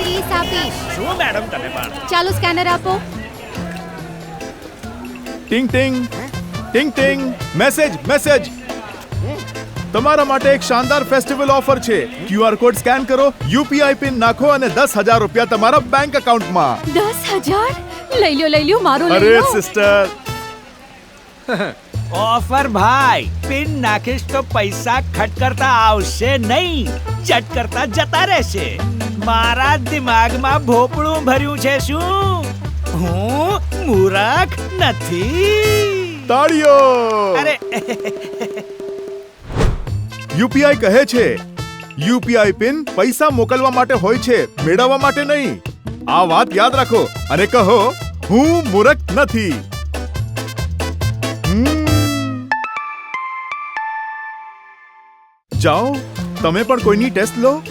ત્રીસ આપીશ. શું મેડમ તમે પણ? ચાલો સ્કેનર આપો. ટિંગ ટિંગ. ટિંગ ટિંગ. મેસેજ મેસેજ તમારા માટે એક શાનદાર ફેસ્ટિવલ ઓફર છે. ક્યુઆર કોડ સ્કેન કરો યુપીઆઈ પિન નાખો અને દસ હજાર રૂપિયા તમારા બેંક એકાઉન્ટમાં દસ હજાર? લઈ લ્યો લઈ લ્યો મારો અરે લ્યો. લો સિસ્ટર ઓફર ભાઈ પિન નાખીશ તો પૈસા ખટકરતા આવશે નહીં. ચટ કરતા જતા રહેશે. મારા દિમાગમાં ભોપળું ભર્યું છે શું? હું મૂરખ નથી. તાળીઓ! અરે. યુપીઆઈ કહે છે યુપીઆઈ પિન પૈસા મોકલવા માટે હોય છે મેળવવા માટે નહીં. આ વાત યાદ રાખો અને કહો હું મૂરખ નથી. જાઓ તમે પણ કોઈની ટેસ્ટ લો.